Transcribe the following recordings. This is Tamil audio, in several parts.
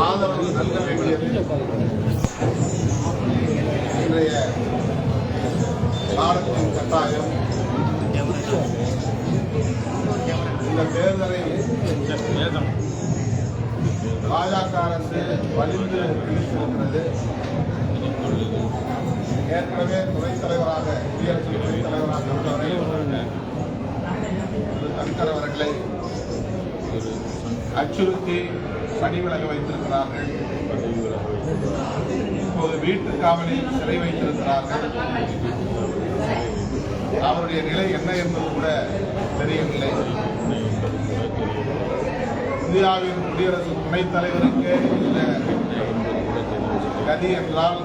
ஆதரவு வேண்டியது இன்றைய காலத்தின் கட்டாயம் இந்த தேர்தலை பாஜக அரசு வலிந்து இழுத்திருக்கிறது ஏற்கனவே துணைத் தலைவராக குடியரசு துணைத் தலைவராக இருந்தவரை திரு அவர்களை அச்சுறுத்தி பணி விலக வைத்திருக்கிறார்கள். இப்போது வீட்டு காவலில் சிறை வைத்திருக்கிறார்கள். அவருடைய நிலை என்ன என்பது கூட தெரியவில்லை. இந்தியாவின் குடியரசு துணைத் தலைவருக்கு இந்த கதி என்றால்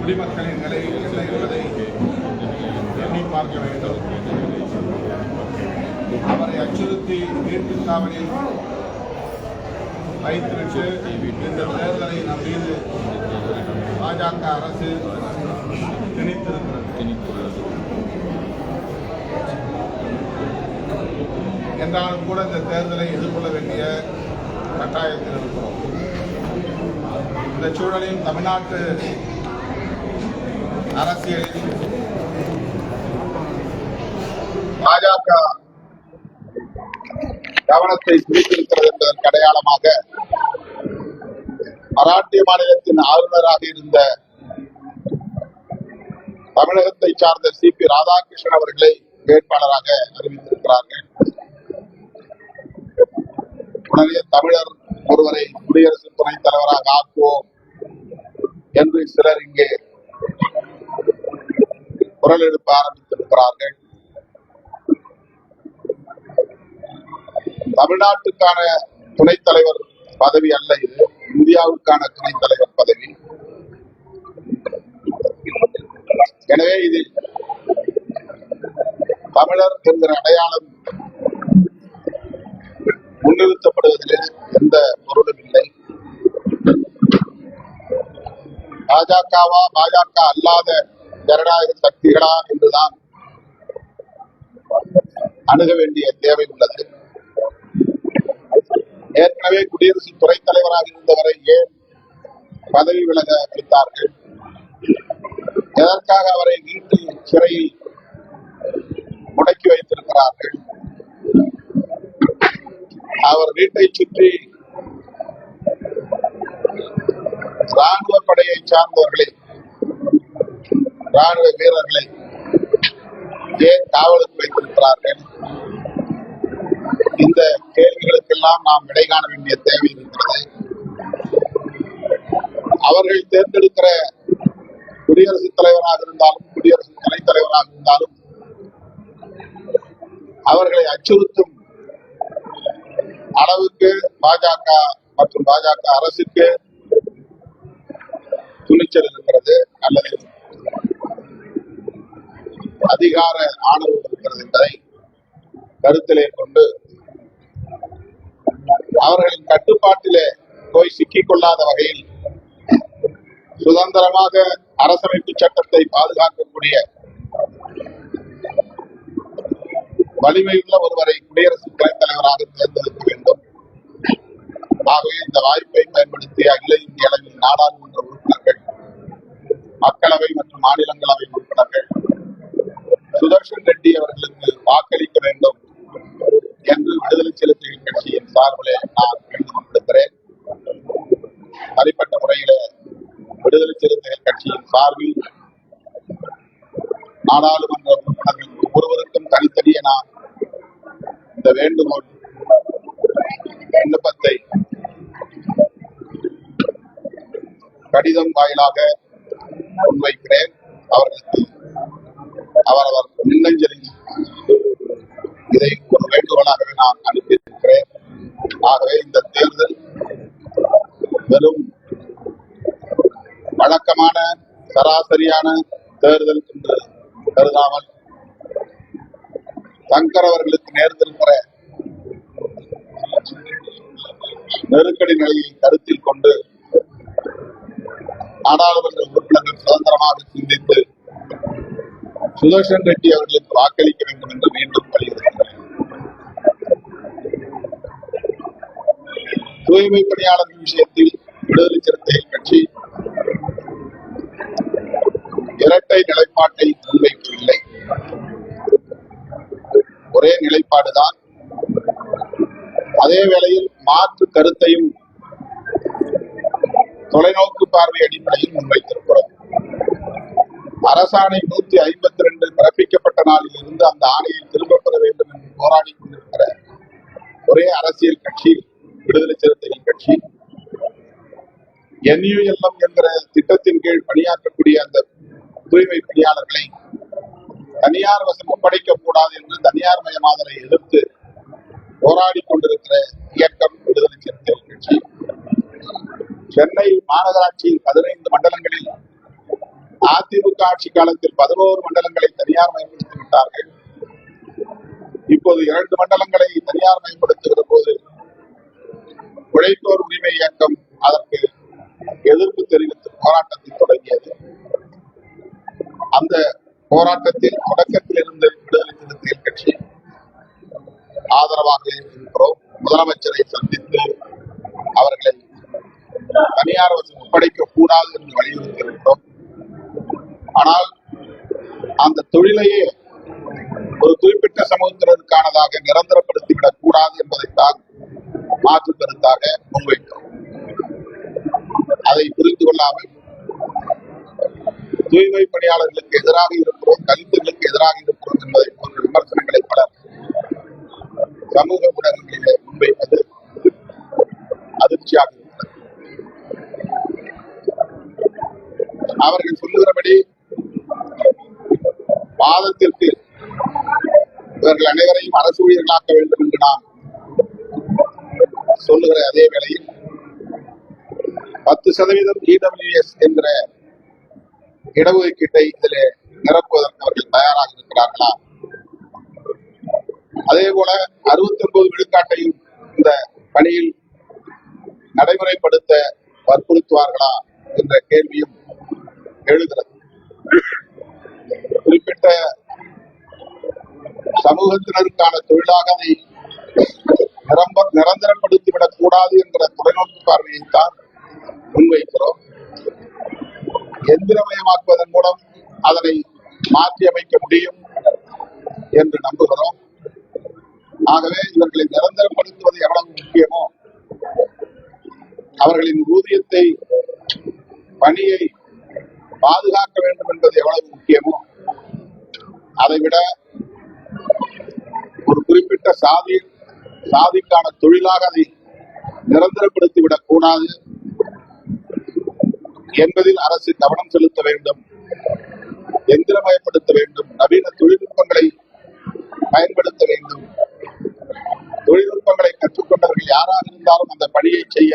குடிமக்களின் நிலை என்ன என்பதை எண்ணி பார்க்க வேண்டும். அவரை அச்சுறுத்தி மீண்டும் காவலில் வைத்திருச்சு. இந்த தேர்தலை நம் மீது பாஜக அரசு திணித்திருக்கிறது. என்றாலும் கூட இந்த தேர்தலை எதிர்கொள்ள வேண்டிய கட்டாயத்தில் இருக்கிறோம். இந்த சூழலில் தமிழ்நாட்டு அரசியலில் பாஜக கவனத்தை பிடித்திருக்கிறது என்பதற்கு அடையாளமாக மராட்டிய மாநிலத்தின் ஆளுநராக இருந்த தமிழகத்தை சார்ந்த சி பி ராதாகிருஷ்ணன் அவர்களை வேட்பாளராக அறிவித்திருக்கிறார்கள். உடனே தமிழர் ஒருவரை குடியரசு துணைத் தலைவராக ஆக்குவோம் என்று சிலர் இங்கே குரல் எழுப்ப ஆரம்பித்திருக்கிறார்கள். தமிழ்நாட்டுக்கான துணைத் தலைவர் பதவி அல்ல இது. இந்தியாவுக்கான துணைத் தலைவர் பதவி. எனவே இதில் தமிழர் என்கிற அடையாளம் முன்னிறுத்தப்படுவதில் எந்த பொருளும் இல்லை. பாஜகவா பாஜக அல்லாத ஜனநாயக சக்திகளா என்றுதான் அணுக வேண்டிய தேவை உள்ளது. ஏற்கனவே குடியரசு துறை தலைவராக இருந்தவரை ஏன் பதவி விலக வைத்தார்கள் எதற்காக அவரை நீட்டு சிறையில் முடக்கி வைத்திருக்கிறார்கள்? அவர் வீட்டை சுற்றி ராணுவ படையை சார்ந்தவர்களே ராணுவ வீரர்களை ஏன் காவலுக்கு வைத்திருக்கிறார்கள்? இந்த அவர்களுக்கெல்லாம் நாம் விடை காண வேண்டிய தேவை இருக்கிறது. அவர்கள் தேர்ந்தெடுக்கிற குடியரசுத் தலைவராக இருந்தாலும் குடியரசு துணைத் தலைவராக இருந்தாலும் அவர்களை அச்சுறுத்தும் அளவுக்கு பாஜக மற்றும் பாஜக அரசுக்கு துணிச்சல் இருக்கிறது அல்லது அதிகார ஆணவம் இருக்கிறது என்பதை கருத்திலே கொண்டு அவர்களின் கட்டுப்பாட்டிலே போய் சிக்கிக் கொள்ளாத வகையில் சுதந்திரமாக அரசமைப்பு சட்டத்தை பாதுகாக்கக்கூடிய வலிமையுள்ள ஒருவரை குடியரசுத் துணைத் தலைவராக தேர்ந்தெடுக்க வேண்டும். ஆகவே இந்த வாய்ப்பை பயன்படுத்தி அகில இந்திய அளவில் நாடாளுமன்ற உறுப்பினர்கள் மக்களவை மற்றும் மாநிலங்களவை உறுப்பினர்கள் சுதர்ஷன் ரெட்டி அவர்கள் வாக்களிக்க வேண்டும் என்று விடுதலை சிறுத்தைகள் கட்சியின் சார்பிலே நான் வேண்டுகோள் விடுக்கிறேன் தனிப்பட்ட முறையிலே விடுதலை சிறுத்தைகள் கட்சியின் சார்பில் நாடாளுமன்ற உறுப்பினர்கள் ஒவ்வொருவருக்கும் தனித்தனியே நான் இந்த வேண்டுகோள் விண்ணப்பத்தை கடிதம் வாயிலாக முன்வைக்கிறேன். அவர்களுக்கு அவரவர் மின்னஞ்சலில் இதை ஒரு வேண்டுகோளாகவே நான் அனுப்பியிருக்கிறேன். ஆகவே இந்த தேர்தல் வெறும் வழக்கமான சராசரியான தேர்தல் என்று கருதாமல் சங்கர் அவர்களுக்கு நேர்ந்திருக்கிற நெருக்கடி நிலையை கருத்தில் கொண்டு நாடாளுமன்ற உறுப்பினர்கள் சுதந்திரமாக சிந்தித்து சுதர்ஷன் ரெட்டி அவர்களுக்கு வாக்களிக்க வேண்டும் என்று மீண்டும் வலியுறுத்துகிறேன் தூய்மை பணியாளர்கள் விஷயத்தில் விடுதலை சிறுத்தைகள் கட்சி இரட்டை நிலைப்பாட்டை ஒரே நிலைப்பாடுதான். அதே வேளையில் மாற்று கருத்தையும் தொலைநோக்கு பார்வை அடிப்படையில் முன்வைத்திருக்கிறோம் அரசாணை நூத்தி ஐம்பத்தி ரெண்டு பிறப்பிக்கப்பட்ட நாளில் இருந்து அந்த ஆணையை திரும்பப் பெற வேண்டும் என்று போராடி கொண்டிருக்கிற ஒரே அரசியல் கட்சி விடுதலை சிறுத்தைகள் கட்சி என்யூஎல்எம் என்கிற திட்டத்தின் கீழ் பணியாற்றக்கூடிய அந்த தூய்மை பணியாளர்களை தனியார் வசம் ஒப்படைக்கக்கூடாது என்று தனியார் மயமாதலை எதிர்த்து போராடி கொண்டிருக்கிற இயக்கம் விடுதலை சிறுத்தைகள் கட்சி. சென்னை மாநகராட்சியின் பதினைந்து மண்டலங்களில் அதிமுக ஆட்சி காலத்தில் பதினோரு மண்டலங்களை தனியார் மயப்படுத்தி விட்டார்கள். இப்போது இரண்டு மண்டலங்களை தனியார் மயப்படுத்துகிற போது உழைப்போர் உரிமை இயக்கம் அதற்கு எதிர்ப்பு தெரிவித்து போராட்டத்தை தொடங்கியது. அந்த போராட்டத்தில் தொடக்கத்தில் இருந்த விடுதலை சிறுத்தைகள் கட்சி ஆதரவாக இருக்கின்றோம். முதலமைச்சரை சந்தித்து அவர்களை தனியார் வசம் ஒப்படைக்க கூடாது என்று வலியுறுத்தியிருக்கிறோம். ஆனால் அந்த தொழிலையே ஒரு குறிப்பிட்ட சமூகத்தினருக்கானதாக நிரந்தரப்படுத்திவிடக் கூடாது என்பதைத்தான் மாற்று கருத்தாக முன்வைக்கிறோம். அதை புரிந்து கொள்ளாமல் தூய்மை பணியாளர்களுக்கு எதிராக இருக்கிறோம் தலித்துகளுக்கு எதிராக இருக்கிறோம் என்பதை போன்ற விமர்சனங்களை பலர் சமூக ஊடகங்களிலே முன்வைப்பது அதிர்ச்சியாக இருக்கிறது. அவர்கள் சொல்லுகிறபடி மாதத்திற்கு இவர்கள் அனைவரையும் அரசு ஊழியர்களாக்க வேண்டும் என்று நான் சொல்லுகிற அதே வேளையில் பத்து சதவீதம் இடபிள்யூஎஸ் என்ற இடஒதுக்கீட்டை இதில் நிரப்புவதற்கு அவர்கள் தயாராக இருக்கிறார்களா அதே போல அறுபத்தி ஒன்பது விழுக்காட்டையும் இந்த பணியில் நடைமுறைப்படுத்த வற்புறுத்துவார்களா என்ற கேள்வியும் எழுகிறது. குறிப்பிட்ட சமூகத்தினருக்கான தொழிலாக அதை நிரம்ப நிரந்தரப்படுத்திவிடக் கூடாது என்ற தொலைநோக்கு பார்வையைத்தான் முன்வைக்கிறோம். எந்திரமயமாக்குவதன் மூலம் அதனை மாற்றி அமைக்க முடியும் என்று நம்புகிறோம். ஆகவே இவர்களை நிரந்தரப்படுத்துவது எவ்வளவு முக்கியமோ அவர்களின் ஊதியத்தை பணியை பாதுகாக்க வேண்டும் என்பது எவ்வளவு முக்கியமோ அதைவிட ஒரு குறிப்பிட்ட சாதி சாதிக்கான தொழிலாக அதை நிரந்தரப்படுத்திவிடக் கூடாது. என்பதில் அரசு கவனம் செலுத்த வேண்டும். எந்திரமயப்படுத்த வேண்டும். நவீன தொழில்நுட்பங்களை பயன்படுத்த வேண்டும். தொழில்நுட்பங்களை கற்றுக்கொண்டவர்கள் யாராக இருந்தாலும் அந்த பணியை செய்ய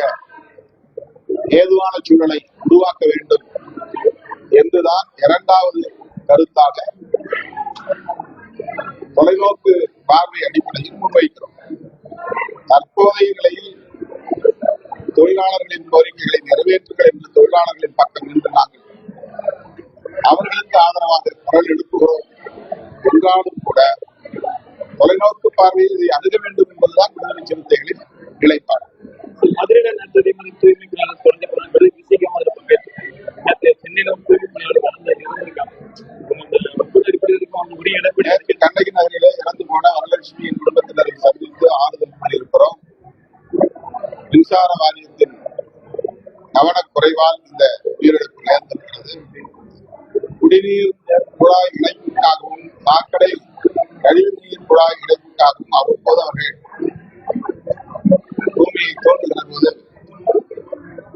ஏதுவான சூழலை உருவாக்க வேண்டும். என்றுதான் இரண்டாவது கருத்தாக தொலைநோக்கு பார்வை அடிப்படையில் முன்வைக்கிறோம் தற்போதைய நிலையில் தொழிலாளர்களின் கோரிக்கைகளை நிறைவேற்றுங்கள் என்று தொழிலாளர்களின் பக்கம் நின்று நாங்கள் அவர்களுக்கு ஆதரவாக குரல் எழுப்புகிறோம் என்றாலும் கூட தொலைநோக்கு பார்வையில் இதை அணுக வேண்டும் என்பதுதான் விடுதலை சிறுத்தைகளின் நிலைப்பாடு. மதுரையில் மாதிரி தூய்மை பணியாளர் குறைஞ்ச போனது விசிகமாக நேற்று சென்னையிலும் தூய்மை பணியாளர் நேற்று கண்ணகி நகரிலே இறந்து போன வரலட்சுமியின் குடும்பத்தினரை சந்தித்து ஆறுதல் கூறியிருக்கிறோம். மின்சார வாரியத்தின் கவனக்குறைவால் இந்த உயிரிழப்பு நேர்ந்திருக்கிறது. குடிநீர் குழாய் இணைப்புக்காகவும் சாக்கடை கழிவுநீர் குழாய் இணைப்புக்காகவும் அவ்வப்போது அவர்கள் பூமியை தோன்றுகிற போது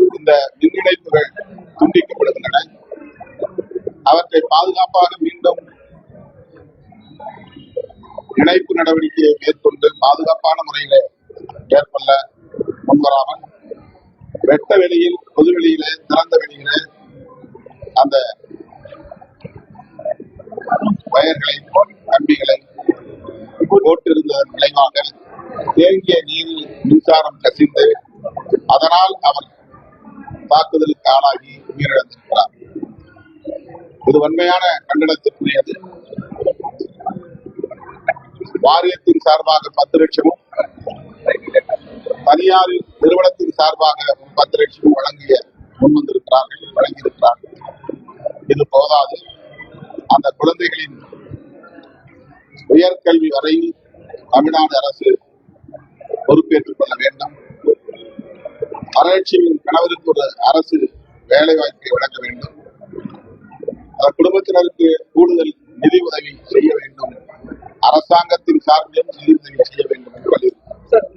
இந்த மின் இணைப்புகள் துண்டிக்கப்படுகின்றன. அவற்றை பாதுகாப்பாக மீண்டும் இணைப்பு நடவடிக்கையை மேற்கொண்டு பாதுகாப்பான முறையில மேற்கொள்ள முன்வராமல் வெட்ட வெளியில் பொது வெளியிலே தேங்கிய மின்சாரம் கசிந்து அதனால் அவர் தாக்குதலுக்கு ஆளாகி உயிரிழந்திருக்கிறார். இது வன்மையான கண்டனத்திற்குரியது. வாரியத்தின் சார்பாக பத்து லட்சமும் தனியார் நிறுவனத்தின் சார்பாக பத்து லட்சமும் வழங்கிய முன்வந்திருக்கிறார்கள் வழங்கியிருக்கிறார்கள். இது போதாது. அந்த குழந்தைகளின் உயர்கல்வி வரை தமிழ்நாடு அரசு பொறுப்பேற்றுக் கொள்ள வேண்டும். ஆராய்ச்சியின் கணவருக்கு ஒரு அரசு வேலை வாய்ப்பை வழங்க வேண்டும். அந்த குடும்பத்தினருக்கு கூடுதல் நிதி உதவி செய்ய வேண்டும். அரசாங்கத்தின் சார்பிலும் நிதி உதவி செய்ய வேண்டும் என்று வலியுறுத்தினார்.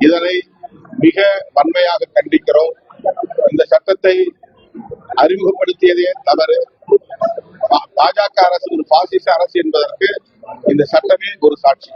இதனை மிக வன்மையாக கண்டிக்கிறோம். இந்த சட்டத்தை அறிமுகப்படுத்தியதே தவறு. பா- பாஜக அரசு ஒரு பாசிச அரசு என்பதற்கு இந்த சட்டமே ஒரு சாட்சி.